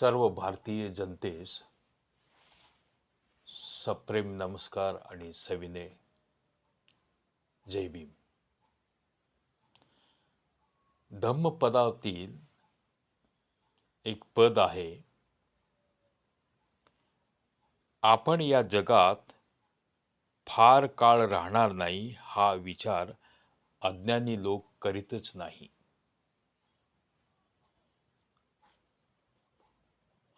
सर्व भारतीय जनतेस सप्रेम नमस्कार आणि सविनय. जय भीम. धम्मपदातील एक पद आहे. आपण या जगात फार काळ राहणार नाही हा विचार अज्ञानी लोक करीतच नाही.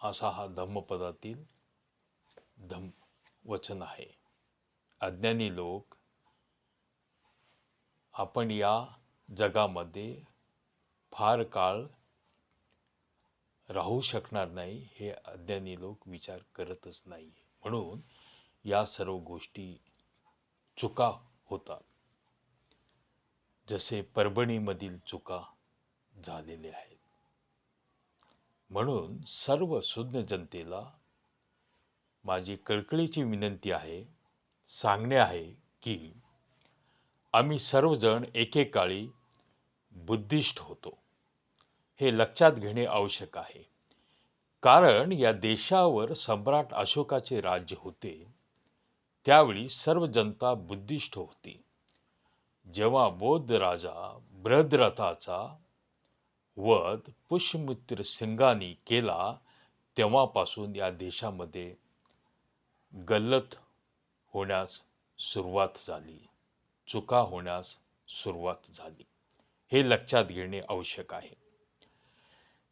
असा हा धम्मपदातील धम वचन आहे. अज्ञानी लोक आपण या जगामध्ये फार काळ राहू शकणार नाही हे अज्ञानी लोक विचार करतच नाही म्हणून या सर्व गोष्टी चुका होतात. जसे परभणीमधील चुका झालेल्या आहेत. म्हणून सर्व सुज्ञ जनतेला माझी कळकळीची विनंती आहे सांगणे आहे की आम्ही सर्वजण एकेकाळी बुद्धिस्ट होतो. हे लक्षात घेणे आवश्यक आहे. कारण या देशावर सम्राट अशोकाचे राज्य होते त्यावेळी सर्व जनता बुद्धिस्ट होती. जेव्हा बौद्ध राजा बृहद्रथाचा वध पुष्यमित्र सिंगानी केला तेव्हापासून या देशामध्ये गल्लत होण्यास सुरुवात झाली चुका होण्यास सुरुवात झाली. हे लक्षात घेणे आवश्यक आहे.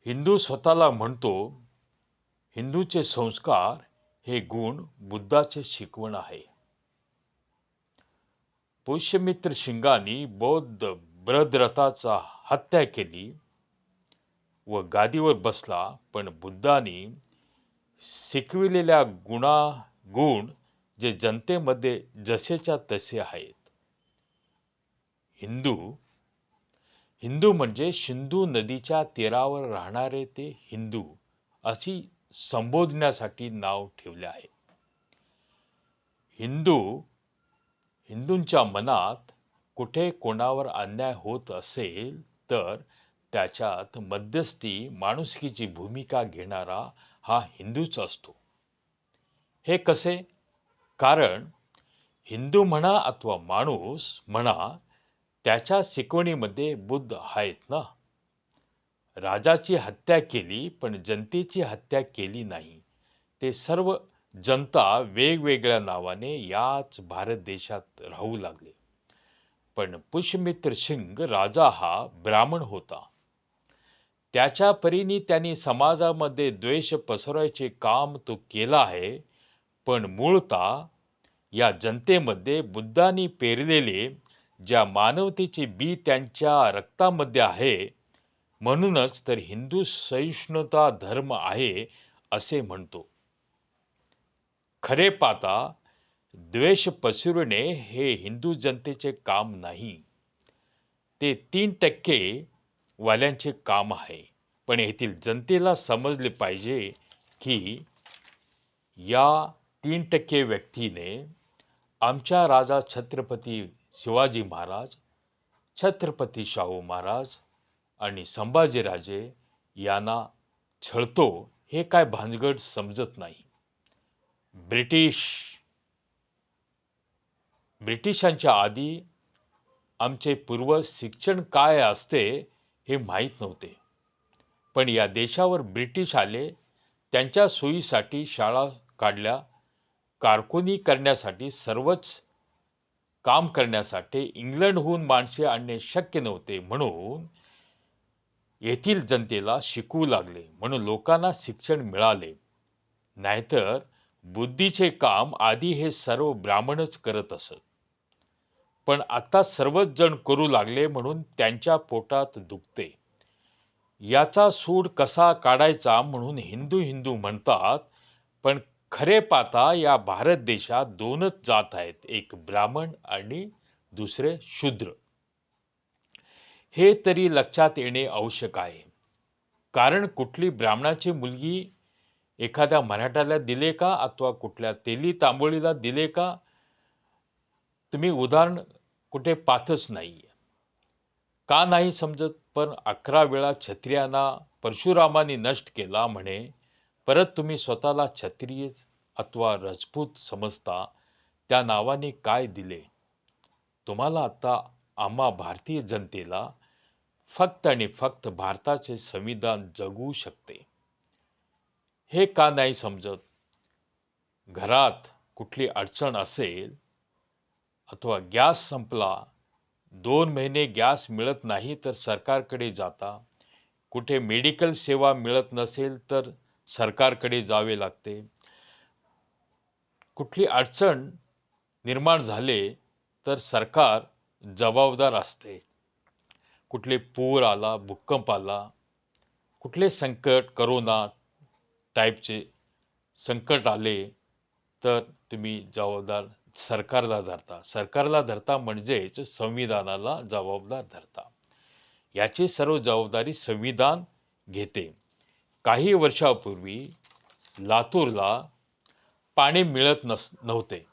हिंदू स्वतःला म्हणतो हिंदूचे संस्कार हे गुण बुद्धाचे शिकवण आहे. पुष्यमित्र शिंगानी बौद्ध ब्रदरथाचा हत्या केली. व गादीवर बसला पण बुद्धांनी शिकविलेल्या गुणा गुण जे जनतेमध्ये जसेच्या तसे आहेत. हिंदू हिंदू म्हणजे सिंधू नदीच्या तीरावर राहणारे ते हिंदू अशी संबोधण्यासाठी नाव ठेवले आहे. हिंदू हिंदूंच्या मनात कुठे कोणावर अन्याय होत असेल तर त्याच्यात मध्यस्थी माणुसकीची भूमिका घेणारा हा हिंदूच असतो. हे कसे? कारण हिंदू म्हणा अथवा माणूस म्हणा त्याच्या शिकवणीमध्ये बुद्ध आहेत ना? राजाची हत्या केली पण जनतेची हत्या केली नाही. ते सर्व जनता वेगवेगळ्या नावाने याच भारत देशात राहू लागले. पण पुष्यमित्र सिंग राजा हा ब्राह्मण होता. त्याच्या परीने त्यांनी समाजामध्ये द्वेष पसरवायचे काम तो केला आहे. पण मूळतः या जनतेमध्ये बुद्धांनी पेरलेले ज्या मानवतेचे बी त्यांच्या रक्तामध्ये आहे म्हणूनच तर हिंदू सहिष्णुता धर्म आहे असे म्हणतो. खरे पाहता द्वेष पसरविणे हे हिंदू जनतेचे काम नाही. ते तीन टक्के वाल्यांचे काम आहे. पण येथील जनतेला समजले पाहिजे की या तीन टक्के व्यक्तीने आमच्या राजा छत्रपती शिवाजी महाराज छत्रपती शाहू महाराज आणि संभाजीराजे यांना छळतो हे काय भानगड समजत नाही. ब्रिटिश ब्रिटिशांच्या आधी आमचे पूर्व शिक्षण काय असते हे माहीत नव्हते. पण या देशावर ब्रिटिश आले त्यांच्या सोयीसाठी शाळा काढल्या कारकुनी करण्यासाठी सर्वच काम करण्यासाठी इंग्लंडहून माणसे आणणे शक्य नव्हते म्हणून येथील जनतेला शिकवू लागले म्हणून लोकांना शिक्षण मिळाले. नाहीतर बुद्धीचे काम आधी हे सर्व ब्राह्मणच करत असत. पण आता सर्वच जण करू लागले म्हणून त्यांच्या पोटात दुखते. याचा सूड कसा काढायचा म्हणून हिंदू हिंदू म्हणतात पण खरे पाहता या भारत देशात दोनच जात आहेत एक ब्राह्मण आणि दुसरे शूद्र. हे तरी लक्षात येणे आवश्यक आहे. कारण कुठली ब्राह्मणाची मुलगी एखाद्या मराठाला दिले का अथवा कुठल्या तेली तांबोळीला दिले का? तुम्ही उदाहरण कुठे पाथच नाही का नाही समजत? पण अकरा वेळा क्षत्रियांना परशुरामाने नष्ट केला म्हणे परत तुम्ही स्वतःला क्षत्रिय अथवा राजपूत समजता त्या नावाने काय दिले? तुम्हाला आता आम्हा भारतीय जनतेला फक्त आणि फक्त भारताचे संविधान जगू शकते. हे का नाही समजत? घरात कुठली अडचण असेल अथवा गॅस संपला दोन महिने गॅस मिळत नाही तर सरकारकडे जाता. कुठे मेडिकल सेवा मिळत नसेल तर सरकारकडे जावे लागते. कुठली अडचण निर्माण झाले तर सरकार जबाबदार असते. कुठले पूर आला भूकंप आला कुठले संकट करोना टाईपचे संकट आले तर तुम्ही जबाबदार सरकारला धरता. सरकारला धरता म्हणजेच संविधानाला जबाबदार धरता. याची सर्व जबाबदारी संविधान घेते. काही वर्षापूर्वी लातूरला पाणी मिळत नस नव्हते.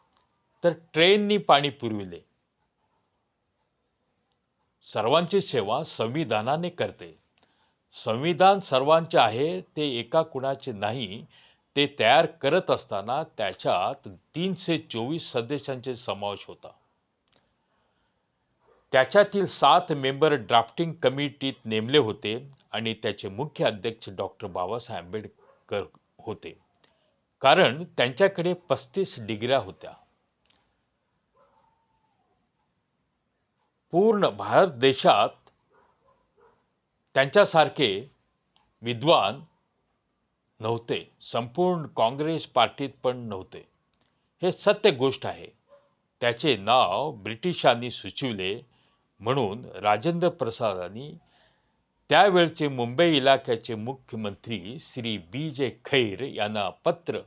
तर ट्रेननी पाणी पुरविले. सर्वांची सेवा संविधानाने करते. संविधान सर्वांचे आहे ते एका कुणाचे नाही ते तयार करत असताना त्याच्यात तीनशे चोवीस सदस्यांचे समावेश होता. त्याच्यातील सात मेंबर ड्राफ्टिंग कमिटीत नेमले होते आणि त्याचे मुख्य अध्यक्ष डॉक्टर बाबासाहेब आंबेडकर होते. कारण त्यांच्याकडे पस्तीस डिग्र्या होत्या. पूर्ण भारत देशात त्यांच्यासारखे विद्वान नव्हते. संपूर्ण काँग्रेस पार्टीत पण नव्हते. हे सत्य गोष्ट आहे. त्याचे नाव ब्रिटिशांनी सुचविले म्हणून राजेंद्र प्रसादांनी. त्यावेळचे मुंबई इलाक्याचे मुख्यमंत्री श्री बी जे खैर यांना पत्र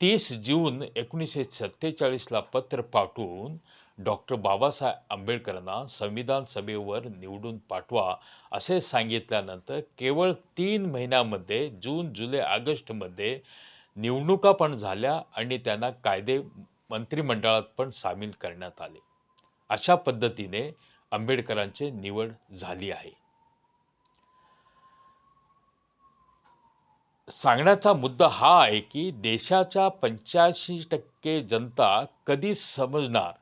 तीस जून एकोणीसशे सत्तेचाळीसला पत्र पाठवून डॉक्टर बाबासाहेब आंबेडकरांना संविधान सभेवर निवडून पाठवा असे सांगितल्यानंतर केवळ तीन महिन्यामध्ये जून जुलै ऑगस्टमध्ये निवडणुका पण झाल्या आणि त्यांना कायदे मंत्रिमंडळात पण सामील करण्यात आले. अशा पद्धतीने आंबेडकरांची निवड झाली आहे. सांगण्याचा मुद्दा हा आहे की देशाच्या पंच्याऐंशी टक्के जनता कधी समजणार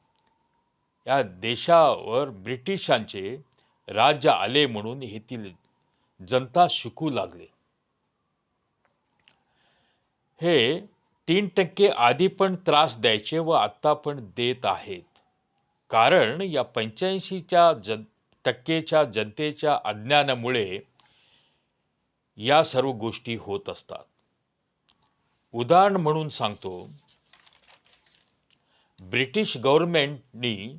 या देशावर ब्रिटिशांचे राज्य आले म्हणून येथील जनता शिकू लागले. हे तीन टक्के आधी पण त्रास द्यायचे व आत्ता पण देत आहेत. कारण या पंच्याऐंशीच्या जन टक्केच्या जनतेच्या अज्ञानामुळे या सर्व गोष्टी होत असतात. उदाहरण म्हणून सांगतो. ब्रिटिश गव्हर्नमेंटनी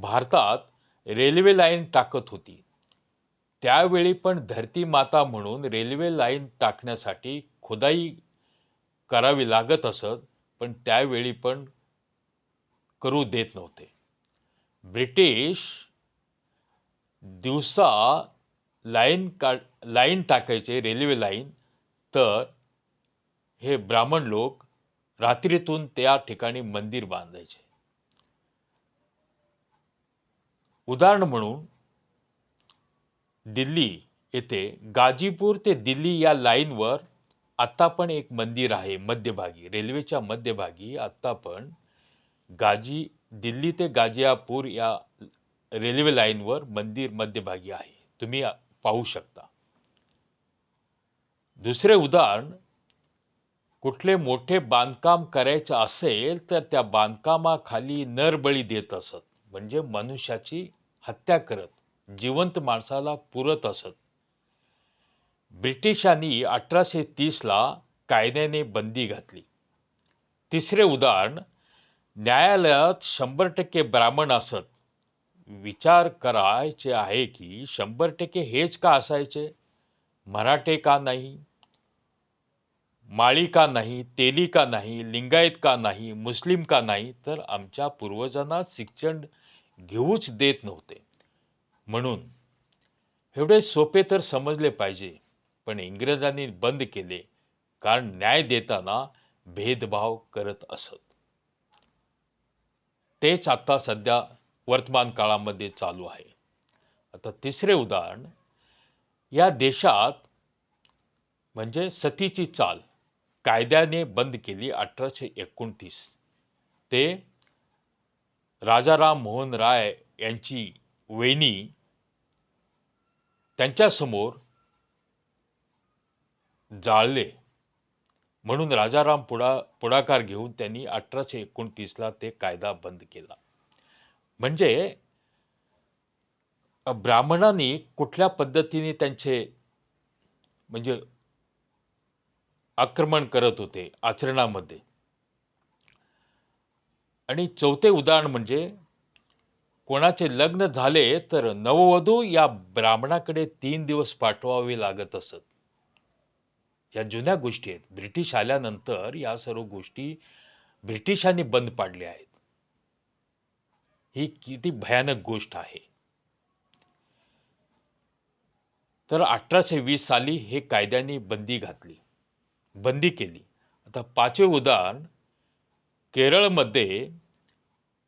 भारतात रेल्वे लाईन टाकत होती. त्यावेळी पण धरती माता म्हणून रेल्वे लाईन टाकण्यासाठी खुदाई करावी लागत असत पण त्यावेळी पण करू देत नव्हते. ब्रिटिश दिवसा लाईन का लाईन टाकायचे रेल्वे लाईन तर हे ब्राह्मण लोक रात्रीतून त्या ठिकाणी मंदिर बांधायचे. उदाहरण म्हणून दिल्ली येथे गाजीपूर ते दिल्ली या लाईनवर आत्ता पण एक मंदिर आहे मध्यभागी रेल्वेच्या मध्यभागी आत्ता पण गाजी दिल्ली ते गाजियापूर या रेल्वे लाईनवर मंदिर मध्यभागी आहे. तुम्ही पाहू शकता. दुसरे उदाहरण कुठले मोठे बांधकाम करायचं असेल तर त्या बांधकामाखाली नरबळी देत असत. म्हणजे मनुष्याची हत्या करत जिवंत माणसाला पुरत असत. ब्रिटिशांनी अठराशे तीसला कायद्याने बंदी घातली. तिसरे उदाहरण न्यायालयात शंभर टक्के ब्राह्मण असत. विचार करायचे आहे की शंभर टक्के हेच का असायचे? मराठे का नाही? माळी का नाही? तेली का नाही? लिंगायत का नाही? मुस्लिम का नाही? तर आमच्या पूर्वजांना शिक्षण घेऊच देत नव्हते. म्हणून एवढे सोपे तर समजले पाहिजे पण इंग्रजांनी बंद केले कारण न्याय देताना भेदभाव करत असत. तेच आता सध्या वर्तमान काळामध्ये चालू आहे. आता तिसरे उदाहरण या देशात म्हणजे सतीची चाल कायद्याने बंद केली अठराशे एकोणतीस. ते राजाराम मोहन राय यांची वेणी त्यांच्यासमोर जाळले. म्हणून राजाराम पुढा पुढाकार घेऊन त्यांनी अठराशे एकोणतीसला ते कायदा बंद केला. म्हणजे ब्राह्मणांनी कुठल्या पद्धतीने त्यांचे म्हणजे आक्रमण करत होते आचरणामध्ये? आणि चौथे उदाहरण म्हणजे कोणाचे लग्न झाले तर नववधू या ब्राह्मणाकडे तीन दिवस पाठवावे लागत असत. या जुन्या गोष्टी आहेत. ब्रिटिश आल्यानंतर या सर्व गोष्टी ब्रिटिशांनी बंद पाडल्या आहेत. ही किती भयानक गोष्ट आहे. तर अठराशे वीस साली हे कायद्याने बंदी घातली. बंदी केली. आता पाचवे उदाहरण केरळमध्ये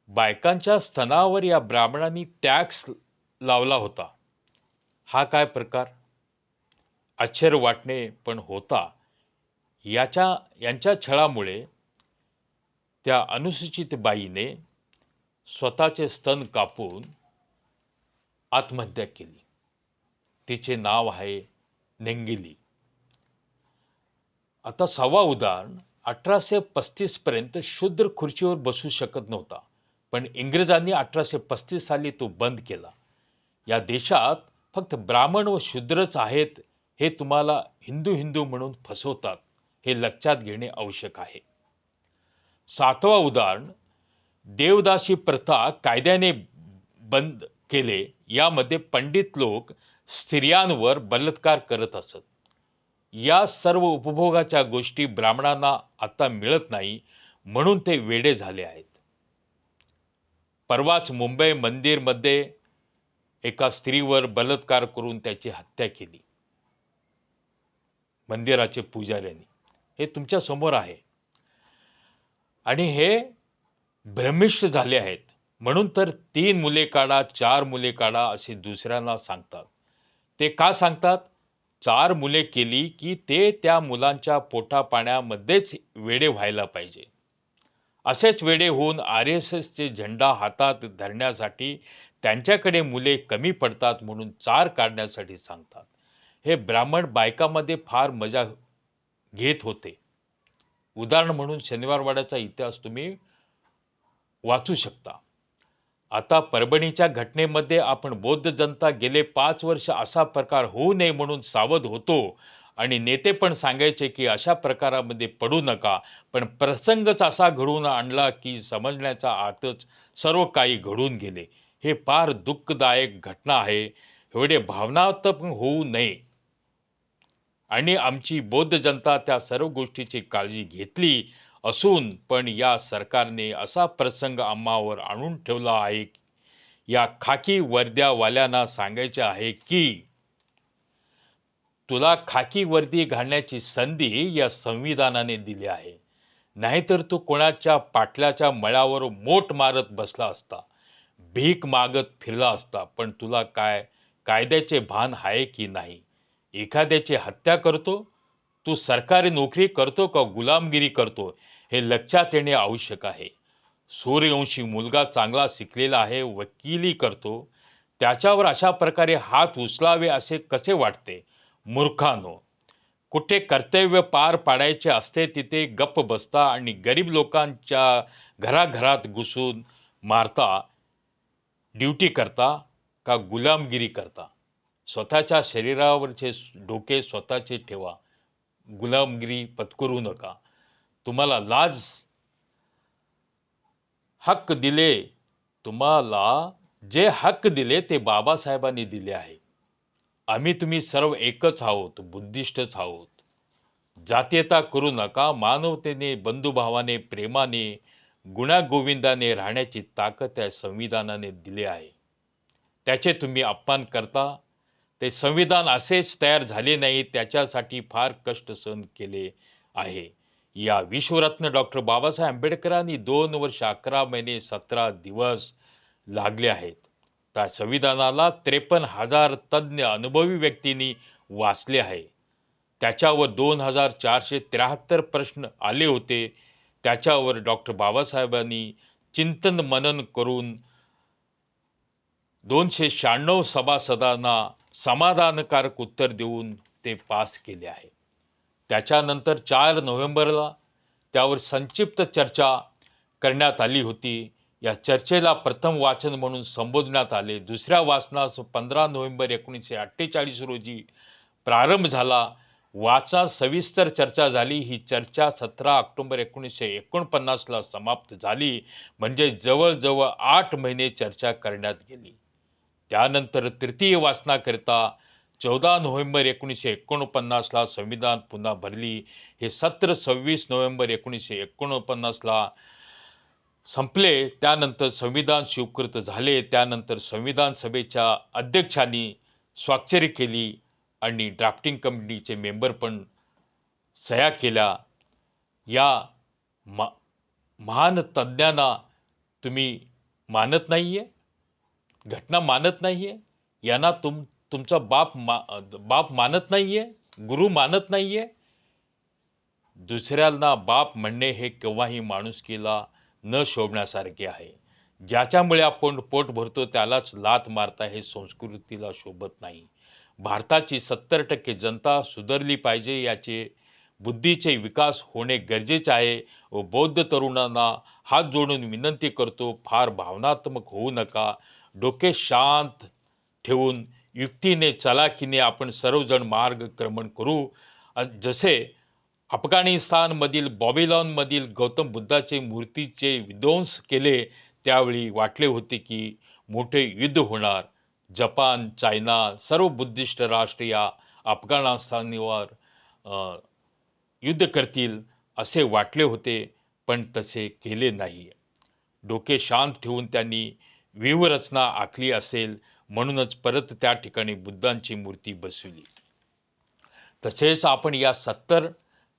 बायकांच्या स्तनावर या ब्राह्मणांनी टॅक्स लावला होता. हा काय प्रकार? आश्चर्य वाटणे पण होता. याच्या यांच्या छळामुळे त्या अनुसूचित बाईने स्वतःचे स्तन कापून आत्महत्या केली. तिचे नाव आहे नेंगिली. आता सहावा उदाहरण. अठराशे पस्तीसपर्यंत शूद्र खुर्चीवर बसू शकत नव्हता. पण इंग्रजांनी अठराशे पस्तीस साली तो बंद केला. या देशात फक्त ब्राह्मण व शूद्रच आहेत हे तुम्हाला हिंदू हिंदू म्हणून फसवतात हे लक्षात घेणे आवश्यक आहे. सातवा उदाहरण देवदासी प्रथा कायद्याने बंद केले यामध्ये पंडित लोक स्त्रियांवर बलात्कार करत असत. या सर्व उपभोगाच्या गोष्टी ब्राह्मणांना आता मिळत नाही म्हणून ते वेडे झाले आहेत. परवाच मुंबई मंदिरमध्ये एका स्त्रीवर बलात्कार करून त्याची हत्या केली. मंदिराचे पुजाऱ्यांनी. हे तुमच्यासमोर आहे. आणि हे भ्रमिष्ठ झाले आहेत. म्हणून तर तीन मुले काढा चार मुले काढा असे दुसऱ्यांना सांगतात. ते का सांगतात? चार मुले केली की ते त्या मुलांच्या पोटापाण्यामध्येच वेडे व्हायला पाहिजे. असेच वेडे होऊन आर एस एसचे झेंडा हातात धरण्यासाठी त्यांच्याकडे मुले कमी पडतात म्हणून चार काढण्यासाठी सांगतात. हे ब्राह्मण बायकामध्ये फार मजा घेत होते. उदाहरण म्हणून शनिवारवाड्याचा इतिहास तुम्ही वाचू शकता. आता परभणीच्या घटनेमध्ये आपण बौद्ध जनता गेले पाच वर्ष असा प्रकार होऊ नये म्हणून सावध होतो. आणि नेते पण सांगायचे की अशा प्रकारामध्ये पडू नका. पण प्रसंगच असा घडवून आणला की समजण्याचा आतच सर्व काही घडून गेले. हे फार दुःखदायक घटना आहे. एवढे भावनात्मक होऊ नये. आणि आमची बौद्ध जनता त्या सर्व गोष्टीची काळजी घेतली. असून पण या सरकारने असा प्रसंग आम्हावर आणून ठेवला आहे. या खाकी वर्द्यावाल्यांना सांगायचे आहे की तुला खाकी वर्दी घालण्याची संधी या संविधानाने दिली आहे. नाहीतर तू कोणाच्या पाटल्याच्या मळावर मोठ मारत बसला असता भीक मागत फिरला असता पण तुला काय कायद्याचे भान आहे की नाही? एखाद्याची हत्या करतो? तू सरकारी नोकरी करतो का गुलामगिरी करतो? हे लक्षात येणे आवश्यक आहे. सूर्यवंशी मुलगा चांगला शिकलेला आहे वकिली करतो. त्याच्यावर अशा प्रकारे हात उचलावे असे कसे वाटते? मूर्खानो कुठे कर्तव्य पार पाडायचे असते तिथे गप्प बसता आणि गरीब लोकांच्या घराघरात घुसून मारता ड्युटी करता का गुलामगिरी करता? स्वतःच्या शरीरावरचे डोके स्वतःचे ठेवा. गुलामगिरी पत्करू नका. तुम्हाला लाज? हक्क दिले तुम्हाला जे हक्क दिले ते बाबासाहेबांनी दिले आहे. आम्ही तुम्ही सर्व एकच आहोत बुद्धिष्टच आहोत. जातीयता करू नका मानवतेने बंधुभावाने प्रेमाने गुण्यागोविंदाने राहण्याची ताकद त्या संविधानाने दिली आहे. त्याचे तुम्ही अपमान करता. ते संविधान असेच तयार झाले नाही त्याच्यासाठी फार कष्ट सहन केले आहे. या विश्वरत्न डॉक्टर बाबासाहेब आंबेडकरांनी दोन वर्ष अकरा महिने सतरा दिवस लागले आहेत. त्या संविधानाला त्रेपन्न हजार तज्ज्ञ अनुभवी व्यक्तींनी वाचले आहे. त्याच्यावर दोन हजार चारशे त्र्याहत्तर प्रश्न आले होते. त्याच्यावर डॉक्टर बाबासाहेबांनी चिंतन मनन करून दोनशे शहाण्णव सभासदांना समाधानकारक उत्तर देऊन ते पास केले आहे त्याच्यानंतर चार नोव्हेंबरला त्यावर संक्षिप्त चर्चा करण्यात आली होती. या चर्चेला प्रथम वाचन म्हणून संबोधण्यात आले. दुसऱ्या वाचनास पंधरा नोव्हेंबर एकोणीसशे अठ्ठेचाळीस रोजी प्रारंभ झाला. वाचा सविस्तर चर्चा झाली. ही चर्चा सतरा ऑक्टोंबर एकोणीसशे एकोणपन्नासला समाप्त झाली. म्हणजे जवळजवळ आठ महिने चर्चा करण्यात गेली. त्यानंतर तृतीय वाचनाकरिता चौदा नोव्हेंबर एकोणीसशे एकोणपन्नासला संविधान पुन्हा भरली. हे सत्र सव्वीस नोव्हेंबर एकोणीसशे एकोणपन्नासला संपले. त्यानंतर संविधान स्वीकृत झाले. त्यानंतर संविधान सभेच्या अध्यक्षांनी स्वाक्षरी केली आणि ड्राफ्टिंग कमिटीचे मेंबर पण सह्या केल्या. या मा महान तज्ज्ञांना तुम्ही मानत नाही आहे घटना मानत नाही आहे यांना तुम तुमचा बाप मा बाप मानत नाही आहे गुरु मानत नाही आहे दुसऱ्यांना बाप म्हणणे हे केव्हाही माणुसकीला न शोभण्यासारखे आहे. ज्याच्यामुळे आपण पोट भरतो त्यालाच लात मारता हे संस्कृतीला शोभत नाही. भारताची सत्तर टक्के जनता सुधारली पाहिजे याचे बुद्धीचे विकास होणे गरजेचे आहे व बौद्ध तरुणांना हात जोडून विनंती करतो फार भावनात्मक होऊ नका. डोके शांत ठेवून युक्तीने चलाकीने आपण सर्वजण मार्गक्रमण करू. जसे अफगाणिस्तानमधील बॉबिलॉनमधील गौतम बुद्धाचे मूर्तीचे विध्वंस केले त्यावेळी वाटले होते की मोठे युद्ध होणार. जपान चायना सर्व बुद्धिस्ट राष्ट्र या अफगाणिस्तानवर युद्ध करतील असे वाटले होते पण तसे केले नाही डोके शांत ठेवून त्यांनी व्यूहरचना आखली असेल म्हणूनच परत त्या ठिकाणी बुद्धांची मूर्ती बसविली. तसेच आपण या सत्तर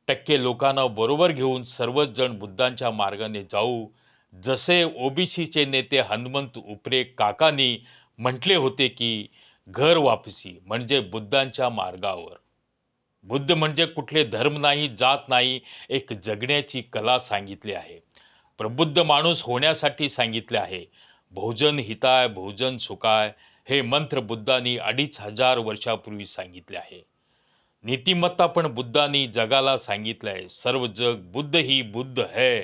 टक्के लोकांना बरोबर घेऊन सर्वच जण बुद्धांच्या मार्गाने जाऊ जसे ओबीसीचे नेते हनुमंत उपरे काकांनी म्हटले होते की घर वापसी म्हणजे बुद्धांच्या मार्गावर. बुद्ध म्हणजे कुठले धर्म नाही जात नाही एक जगण्याची कला सांगितली आहे. प्रबुद्ध माणूस होण्यासाठी सांगितले आहे. बहुजन हिताय बहुजन सुखाय हे मंत्र बुद्धांनी अडीच हजार वर्षापूर्वी सांगितले आहे. नीतिमत्ता पण बुद्धांनी जगाला सांगितलं आहे सर्व जग बुद्ध ही बुद्ध है.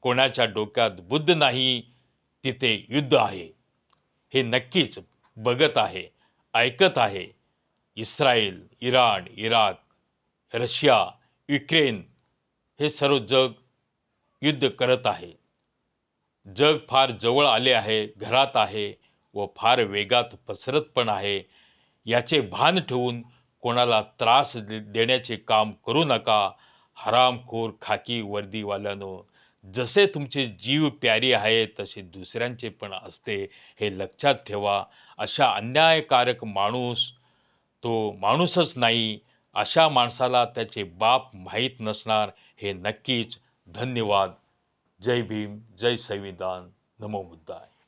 कोणाच्या डोक्यात बुद्ध नाही तिथे युद्ध आहे. हे नक्कीच बघत आहे ऐकत आहे. Israel Iran Iraq Russia Ukraine हे सर्व जग युद्ध करत आहे. जग फार जवळ आले आहे घरात आहे. व फार वेगात पसरत पण आहे. याचे भान ठेवून कोणाला त्रास दे देण्याचे काम करू नका. हरामखोर खाकी वर्दीवाल्यानो जसे तुमचे जीव प्यारी आहे तसे दुसऱ्यांचे पण असते हे लक्षात ठेवा. अशा अन्यायकारक माणूस तो माणूसच नाही. अशा माणसाला त्याचे बाप माहीत नसणार हे नक्कीच धन्यवाद. जय भीम जय संविधान. नमो आहे